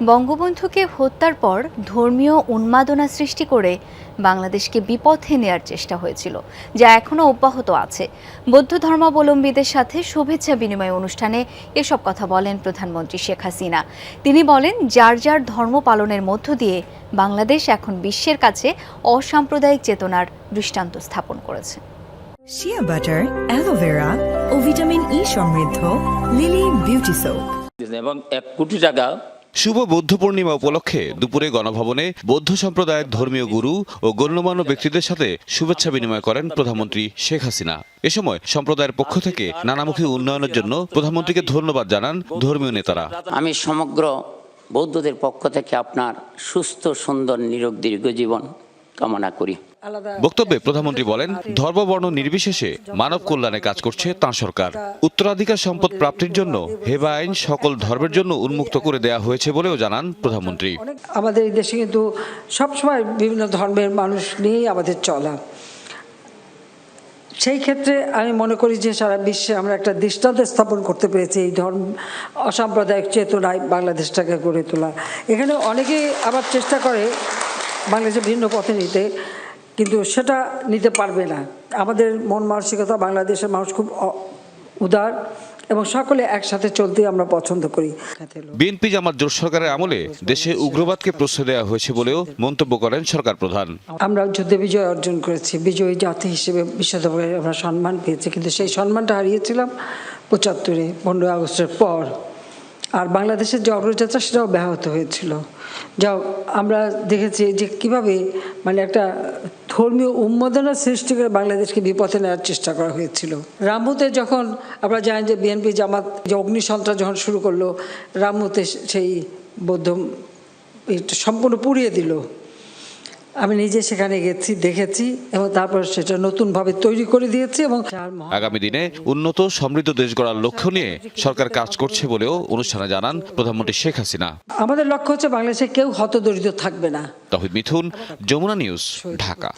বঙ্গবন্ধুকে হত্যার পর ধর্মীয় উন্মাদনা সৃষ্টি করে বাংলাদেশকে বিপথে নেয়ার চেষ্টা হয়েছিল যা এখনও অব্যাহত আছে। বৌদ্ধ ধর্মাবলম্বীদের সাথে শুভেচ্ছা বিনিময় অনুষ্ঠানে এসব কথা বলেন প্রধানমন্ত্রী শেখ হাসিনা। তিনি বলেন যার যার ধর্ম পালনের মধ্য দিয়ে বাংলাদেশ এখন বিশ্বের কাছে অসাম্প্রদায়িক চেতনার দৃষ্টান্ত স্থাপন করেছে। শিয়া বাটার অ্যালোভেরা ও ভিটামিন ই সমৃদ্ধ লিলি বিউটি সোপ এবং এক কোটি টাকা শুভ বৌদ্ধ পূর্ণিমা উপলক্ষে দুপুরে গণভবনে বৌদ্ধ সম্প্রদায়ের ধর্মীয় গুরু ও গণ্যমান্য ব্যক্তিদের সাথে শুভেচ্ছা বিনিময় করেন প্রধানমন্ত্রী শেখ হাসিনা। এ সময় সম্প্রদায়ের পক্ষ থেকে নানামুখী উন্নয়নের জন্য প্রধানমন্ত্রীকে ধন্যবাদ জানান ধর্মীয় নেতারা। আমি সমগ্র বৌদ্ধদের পক্ষ থেকে আপনার সুস্থ, সুন্দর, নিরোগ, দীর্ঘ জীবন কামনা করি। বক্তব্যে প্রধানমন্ত্রী বলেন ধর্মবর্ণ নির্বিশেষে মানব কল্যাণে কাজ করছে তাঁর সরকার। উত্তরাধিকার সম্পদ প্রাপ্তির জন্য হেবা আইন সকল ধর্মের জন্য উন্মুক্ত করে দেয়া হয়েছে বলেও জানান প্রধানমন্ত্রী। আমাদের এই দেশে কিন্তু সবসময় বিভিন্ন ধর্মের মানুষ নিয়েই আমাদের চলা। সেই ক্ষেত্রে আমি মনে করি যে সারা বিশ্বে আমরা একটা দৃষ্টান্ত স্থাপন করতে পেরেছি এই ধর্ম অসাম্প্রদায়িক চেতনায় বাংলাদেশটাকে গড়ে তোলা। এখানে অনেকেই আবার চেষ্টা করে বাংলাদেশে ভিন্ন পথে নিতে কিন্তু সেটা নিতে পারবে না। আমাদের মন মানসিকতা বাংলাদেশের মানুষ খুব উদার এবং সকলে একসাথে চলতে আমরা পছন্দ করি। বিএনপি জামাত জোট সরকারের আমলে দেশে উগ্রবাদকে প্রশ্রয় দেওয়া হয়েছে বলেও মন্তব্য করেন সরকার প্রধান। আমরা যুদ্ধে বিজয় অর্জন করেছি বিজয়ী জাতি হিসেবে বিশ্বদরবারে আমরা সম্মান পেয়েছি কিন্তু সেই সম্মানটা হারিয়েছিলাম পঁচাত্তরে পনেরোই আগস্টের পর। আর বাংলাদেশের যে অগ্রযাত্রা সেটাও ব্যাহত হয়েছিল। যা আমরা দেখেছি যে কীভাবে মানে একটা ধর্মীয় উন্মাদনা সৃষ্টি করে বাংলাদেশকে বিপথে নেওয়ার চেষ্টা করা হয়েছিল। রামুতে যখন আমরা জানি যে বিএনপি জামাত যে অগ্নিসন্ত্রাস যখন শুরু করল রামুতে সেই বৌদ্ধ সম্পূর্ণ পুড়িয়ে দিল। আমি নিজে সেখানে গেছি দেখেছি এবং তারপর সেটা নতুনভাবে তৈরি করে দিয়েছি এবং আগামী দিনে উন্নত সমৃদ্ধ দেশ গড়ার লক্ষ্য নিয়ে সরকার কাজ করছে বলেও অনুষ্ঠানে জানান প্রধানমন্ত্রী শেখ হাসিনা। আমাদের লক্ষ্য হচ্ছে বাংলাদেশে কেউ হতদরিদ্র থাকবে না। তহিদ মিথুন যমুনা নিউজ ঢাকা।